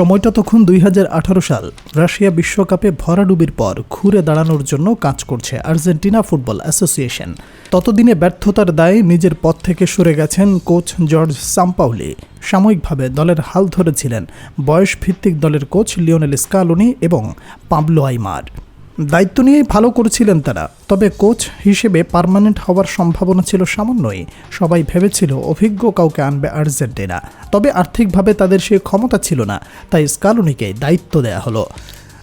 সময়টা তখন দুই হাজার আঠারো সাল। রাশিয়া বিশ্বকাপে ভরাডুবির পর ঘুরে দাঁড়ানোর জন্য কাজ করছে আর্জেন্টিনা ফুটবল অ্যাসোসিয়েশন। ততদিনে ব্যর্থতার দায়ে নিজের পদ থেকে সরে গেছেন কোচ জর্জ সাম্পাউলি। সাময়িকভাবে দলের হাল ধরেছিলেন বয়স ভিত্তিক দলের কোচ লিওনেল স্কালোনি এবং পাবলো আইমার। দায়িত্ব নিয়েই ভালো করেছিলেন তারা। তবে কোচ হিসেবে পার্মানেন্ট হওয়ার সম্ভাবনা ছিল সামান্যই। সবাই ভেবেছিল অভিজ্ঞ কাউকে আনবে আর্জেন্টিনা। তবে আর্থিকভাবে তাদের সে ক্ষমতা ছিল না, তাই স্কালুনিকে দায়িত্ব দেয়া হলো।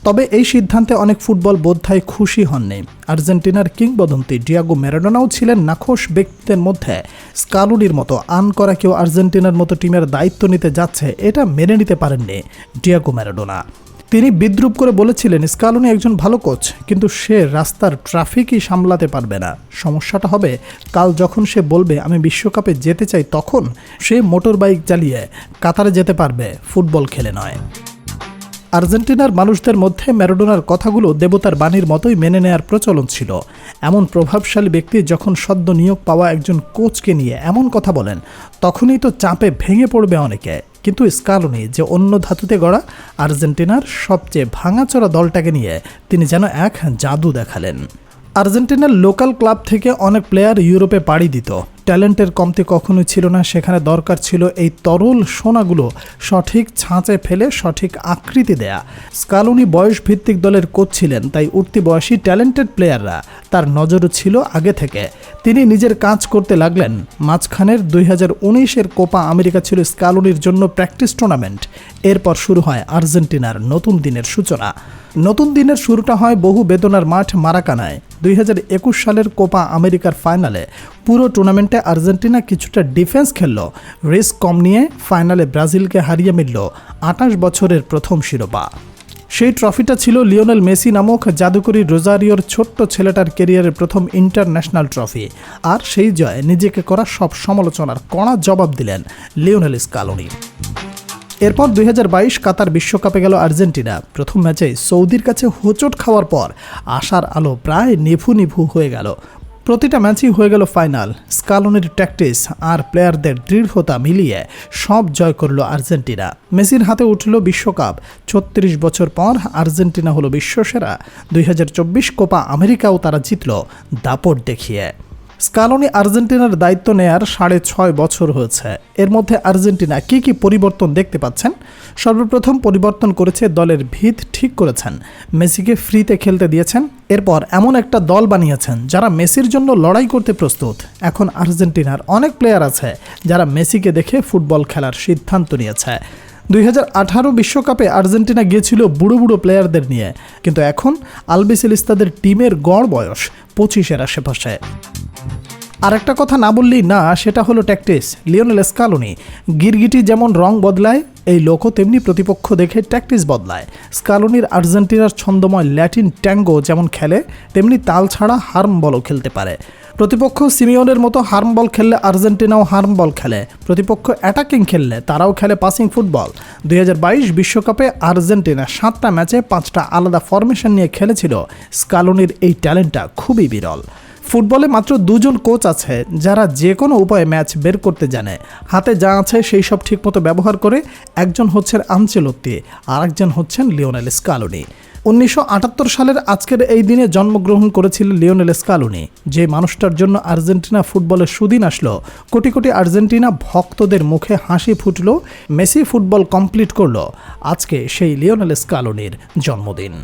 তবে এই সিদ্ধান্তে অনেক ফুটবল বোদ্ধায় খুশি হননি। আর্জেন্টিনার কিংবদন্তি ডিয়াগো ম্যারাডোনাও ছিলেন নাখোশ ব্যক্তিদের মধ্যে। স্কালুনির মতো আন করা কেউ আর্জেন্টিনার মতো টিমের দায়িত্ব নিতে যাচ্ছে, এটা মেনে নিতে পারেননি ডিয়াগো ম্যারাডোনা। তিনি বিদ্রুপ করে বলেছিলেন, স্কালনি একজন ভালো কোচ, কিন্তু সে রাস্তার ট্রাফিকই সামলাতে পারবে না। সমস্যাটা হবে, কাল যখন সে বলবে, আমি বিশ্বকাপে যেতে চাই তখন সে মোটর বাইক চালিয়ে কাতারে যেতে পারবে, ফুটবল খেলে নয়। আর্জেন্টিনার মানুষদের মধ্যে ম্যারাডোনার কথাগুলো দেবতার বাণীর মতোই মেনে নেয়ার প্রচলন ছিল। এমন প্রভাবশালী ব্যক্তি যখন সদ্য নিয়োগ পাওয়া একজন কোচকে নিয়ে এমন কথা বলেন, তখনই তো চাপে ভেঙে পড়বে অনেকে। কিন্তু স্কালনি যে অন্য ধাতুতে গড়া আর্জেন্টিনার সবচেয়ে ভাঙাচোরা দলটাকে নিয়ে তিনি যেন এক জাদু দেখালেন। আর্জেন্টিনার লোকাল ক্লাব থেকে অনেক প্লেয়ার ইউরোপে পাড়ি দিত। ট্যালেন্টের কমতি কখনোই ছিল না, সেখানে দরকার ছিল এই তরল সোনাগুলো সঠিক ছাঁচে ফেলে সঠিক আকৃতি দেয়া। স্কালুনি বয়স ভিত্তিক দলের কোচ ছিলেন, তাই উঠতি বয়সী ট্যালেন্টেড প্লেয়াররা তার নজরও ছিল আগে থেকে। তিনি নিজের কাজ করতে লাগলেন। মাঝখানের দুই হাজার উনিশের কোপা আমেরিকা ছিল স্কালুনির জন্য প্র্যাকটিস টুর্নামেন্ট। এরপর শুরু হয় আর্জেন্টিনার নতুন দিনের সূচনা। নতুন দিনের শুরুটা হয় বহু বেদনার মাঠ মারাকানায়। দুই হাজার একুশ সালের কোপা আমেরিকার ফাইনালে পুরো টুর্নামেন্টে আর্জেন্টিনা কিছুটা ডিফেন্স খেলল। রিস্ক কম নিয়ে ফাইনালে ব্রাজিলকে হারিয়ে মিলল আঠাশ বছরের প্রথম শিরোপা। সেই ট্রফিটা ছিল লিওনেল মেসি নামক জাদুকরি রোজারিওর ছোট্ট ছেলেটার কেরিয়ারের প্রথম ইন্টারন্যাশনাল ট্রফি আর সেই জয়ে নিজেকে করা সব সমালোচনার কড়া জবাব দিলেন লিওনেল স্কালোনি। এরপর দুই হাজার বাইশ কাতার বিশ্বকাপে গেল আর্জেন্টিনা। প্রথম ম্যাচে সৌদির কাছে হোঁচট খাওয়ার পর আশার আলো প্রায় নিভু নিভু হয়ে গেল। প্রতিটা ম্যাচই হয়ে গেল ফাইনাল। স্কালনের ট্যাকটিস আর প্লেয়ারদের দৃঢ়তা মিলিয়ে সব জয় করল আর্জেন্টিনা। মেসির হাতে উঠল বিশ্বকাপ। ছত্রিশ বছর পর আর্জেন্টিনা হলো বিশ্বসেরা। দুই হাজার চব্বিশ কোপা আমেরিকাও তারা জিতল। দাপট দেখিয়ে। স্কালোনি আর্জেন্টিনার দায়িত্ব নেয়ার সাড়ে ছয় বছর হয়েছে। এর মধ্যে আর্জেন্টিনা কি কি পরিবর্তন দেখতে পাচ্ছেন? সর্বপ্রথম পরিবর্তন করেছে দলের ভিত ঠিক করেছেন। মেসিকে ফ্রিতে খেলতে দিয়েছেন। এরপর এমন একটা দল বানিয়েছেন যারা মেসির জন্য লড়াই করতে প্রস্তুত। এখন আর্জেন্টিনার অনেক প্লেয়ার আছে যারা মেসিকে দেখে ফুটবল খেলার সিদ্ধান্ত নিয়েছে। দুই হাজার বিশ্বকাপে আর্জেন্টিনা গিয়েছিল বুড়ো বুড়ো প্লেয়ারদের নিয়ে। কিন্তু এখন আলবিসিলিস্তাদের টিমের গড় বয়স পঁচিশের আশেপাশে। আর একটা কথা না বললেই না, সেটা হলো ট্যাকটিস। লিওনেল স্কালোনি, গিরগিটি যেমন রং বদলায়, এই লোকও তেমনি প্রতিপক্ষ দেখে ট্যাকটিস বদলায়। স্কালোনির আর্জেন্টিনার ছন্দময় ল্যাটিন ট্যাঙ্গো যেমন খেলে, তেমনি তাল ছাড়া হার্ম বলও খেলতে পারে। প্রতিপক্ষ সিমিওনের মতো হার্ম বল খেললে আর্জেন্টিনাও হার্ম বল খেলে। প্রতিপক্ষ অ্যাটাকিং খেললে তারাও খেলে পাসিং ফুটবল। দুই বিশ্বকাপে আর্জেন্টিনা সাতটা ম্যাচে পাঁচটা আলাদা ফরমেশন নিয়ে খেলেছিল। স্কালোনির এই ট্যালেন্টটা খুবই বিরল। ফুটবলে মাত্র দুজন কোচ আছে, যারা যে কোনো উপায়ে ম্যাচ বের করতে জানে। হাতে যা আছে সেই সব ঠিকমতো ব্যবহার করে একজন হচ্ছেন আনচেলত্তি আর একজন হচ্ছেন লিওনেল স্কালোনি। উনিশশো আটাত্তর সালের আজকের এই দিনে জন্মগ্রহণ করেছিলেন লিওনেল স্কালোনি, যে মানুষটার জন্য আর্জেন্টিনা ফুটবলের সুদিন আসলো। কোটি কোটি আর্জেন্টিনা ভক্তদের মুখে হাসি ফুটলো, মেসি ফুটবল কমপ্লিট করল। আজকে সেই লিওনেল স্কালোনির জন্মদিন।